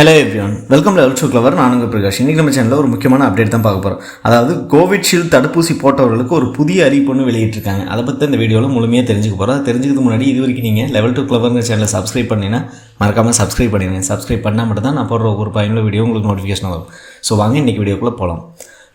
Hello everyone welcome level two clever நான் உங்கள் பிரகாஷ். இன்றைக்கி நம்ம சேனலில் ஒரு முக்கியமான அப்டேட் தான் பார்க்க போகிறோம் அதாவது கோவிட்ஷீல்டு தடுப்பூசி போட்டவர்களுக்கு ஒரு புதிய அறிவிப்புன்னு வெளியிட்டிருக்காங்க. அதை பற்றி இந்த வீடியோவில் முழுமையாக தெரிஞ்சுக்க போகிறோம் அதை முன்னாடி இது வரைக்கும் நீங்கள் லெவல் டூ கிளவர்ங்கிற சேனலை சப்ஸ்கிரைப் பண்ணினா மறக்காமல் சப்ஸ்கிரைப் பண்ணிடுங்க. சப்ஸ்கிரைப் பண்ணால் மட்டும் தான் நான் போடுற ஒரு பயனுள்ள வீடியோ உங்களுக்கு நோட்டிஃபிகேஷன் வரும். ஸோ வாங்க இன்றைக்கி வீடியோக்குள்ளே போகலாம்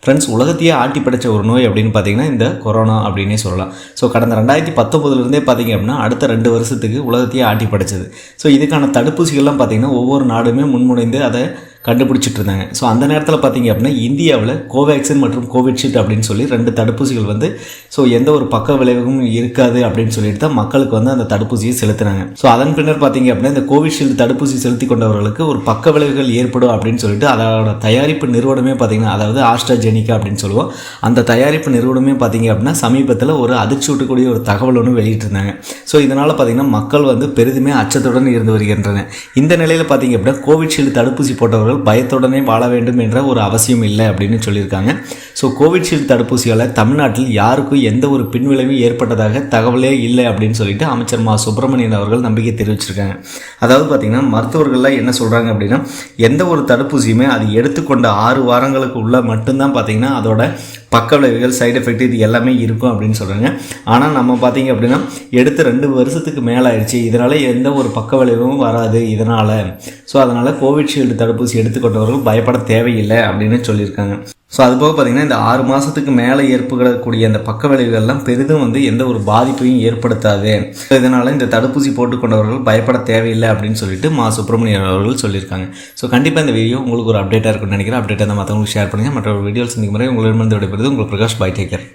ஃப்ரெண்ட்ஸ் உலகத்தையே ஆட்டி படைச்ச ஒரு நோய் அப்படின்னு பார்த்தீங்கன்னா இந்த கொரோனா அப்படின்னே சொல்லலாம். ஸோ கடந்த ரெண்டாயிரத்தி பத்தொம்பதுலேருந்தே பார்த்தீங்க அப்படின்னா அடுத்த ரெண்டு வருஷத்துக்கு உலகத்தையே ஆட்டி படைச்சது. ஸோ இதுக்கான தடுப்பூசிகள்லாம் பார்த்தீங்கன்னா ஒவ்வொரு நாடுமே முன்முனைந்து அதை கண்டுபிடிச்சிட்டு இருந்தாங்க ஸோ அந்த நேரத்தில் பார்த்தீங்க அப்படின்னா இந்தியாவில் கோவேக்சின் மற்றும் கோவிட்ஷீல்டு அப்படின்னு சொல்லி ரெண்டு தடுப்பூசிகள் வந்து ஸோ எந்த ஒரு பக்க விளைவும் இருக்காது அப்படின்னு சொல்லிட்டு தான் மக்களுக்கு வந்து அந்த தடுப்பூசியை செலுத்தினாங்க. ஸோ அதன் பின்னர் பார்த்தீங்க அப்படின்னா இந்த கோவிஷீல்டு தடுப்பூசி செலுத்தி கொண்டவர்களுக்கு ஒரு பக்க விளைவுகள் ஏற்படும் அப்படின்னு சொல்லிட்டு அதோட தயாரிப்பு நிறுவனமே பார்த்தீங்கன்னா அதாவது ஆஸ்ட்ராஜெனிக்கா அப்படின்னு சொல்லுவோம் அந்த தயாரிப்பு நிறுவனமே பார்த்தீங்க அப்படின்னா சமீபத்தில் ஒரு அதிர்ச்சி ஊட்டக்கூடிய ஒரு தகவல் ஒன்று வெளியிட்டிருந்தாங்க. ஸோ இதனால் பார்த்தீங்கன்னா மக்கள் வந்து பெரிதுமே அச்சத்துடன் இருந்து வருகின்றன இந்த நிலையில் பார்த்தீங்க அப்படின்னா கோவிஷீல்டு தடுப்பூசி போட்டவர்கள் பயத்துடனே வாழ வேண்டும் என்ற ஒரு அவசியம் இல்லை அப்படின்னு சொல்லியிருக்காங்க. ஸோ கோவிட்ஷீல்டு தடுப்பூசியால் தமிழ்நாட்டில் யாருக்கும் எந்த ஒரு பின்விளைவும் ஏற்பட்டதாக தகவலே இல்லை அப்படின்னு சொல்லிட்டு அமைச்சர் மா. சுப்பிரமணியன் அவர்கள் நம்பிக்கை தெரிவிச்சிருக்காங்க. அதாவது பார்த்தீங்கன்னா மருத்துவர்கள்லாம் என்ன சொல்கிறாங்க அப்படின்னா எந்த ஒரு தடுப்பூசியுமே அது எடுத்துக்கொண்ட ஆறு வாரங்களுக்கு உள்ள மட்டும்தான் பார்த்தீங்கன்னா அதோட பக்க விளைவுகள் சைடு எஃபெக்ட் இது எல்லாமே இருக்கும் அப்படின்னு சொல்கிறாங்க ஆனால் நம்ம பார்த்தீங்க அப்படின்னா எடுத்து ரெண்டு வருஷத்துக்கு மேலே ஆயிடுச்சு. இதனால் எந்த ஒரு பக்க விளைவும் வராது இதனால். ஸோ அதனால் கோவிட்ஷீல்டு தடுப்பூசி எடுத்துக்கொண்டவர்கள் பயப்பட தேவையில்லை அப்படின்னு சொல்லியிருக்காங்க. ஸோ அது போக பார்த்தீங்கன்னா இந்த ஆறு மாதத்துக்கு மேலே ஏற்படக்கூடிய அந்த பக்க விளைவுகள்லாம் பெரிதும் வந்து எந்த ஒரு பாதிப்பையும் ஏற்படுத்தாது. இதனால் இந்த தடுப்பூசி போட்டுக்கொண்டவர்கள் பயப்பட தேவையில்லை அப்படின்னு சொல்லிட்டு மா சுப்பிரமணியன் அவர்கள் சொல்லியிருக்காங்க. ஸோ கண்டிப்பாக இந்த வீடியோ உங்களுக்கு ஒரு அப்டேட்டாக இருக்கும்னு நினைக்கிறேன். அப்டேட்டாக தான் மற்றவங்களுக்கு ஷேர் பண்ணுங்கள் மற்ற வீடியோஸ் சந்திக்கும் முறை உங்களிடமிருந்து விடைபெறுது உங்களுக்கு பிரகாஷ் பை டேக்கர்